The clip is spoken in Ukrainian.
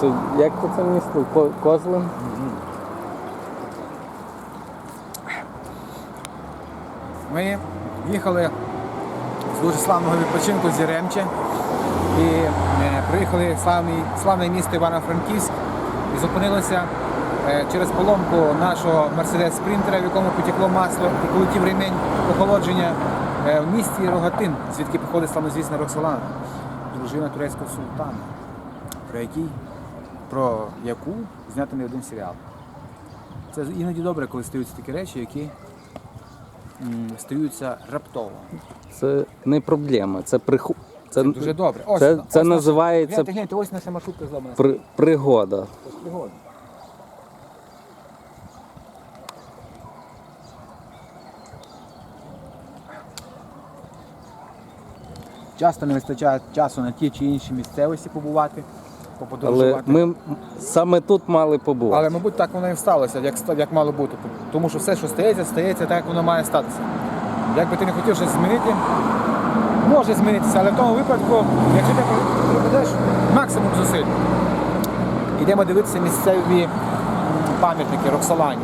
Це як це місто? Ко- Козлин? Ми їхали з дуже славного відпочинку з Яремче і е, приїхали в славний, славне місто Івано-Франківськ і зупинилися е, через поломку нашого Мерседес Спринтера, в якому потекло масло і полетів ремень охолодження е, в місті Рогатин, звідки походить славнозвісна Роксолана, дружина турецького султана, про який про яку знято не один серіал. Це іноді добре, коли стаються такі речі, які стаються раптово. Це не проблема, це приху... Це, Це дуже добре. Ось це, вона, це ось називається Гляньте, гляньте, ось наша маршрутка зломана. при... пригода. Ось пригода. Часто не вистачає часу на ті чи інші місцевості побувати, Але поподорожувати. ми саме тут мали побувати. Але, мабуть, так воно і сталося, як, ста- як мало бути. Тому що все, що стається, стається так, як воно має статися. Як би ти не хотів щось змінити, може змінитися, але в тому випадку, якщо ти проведеш максимум зусиль, йдемо дивитися місцеві м, пам'ятники Роксолані.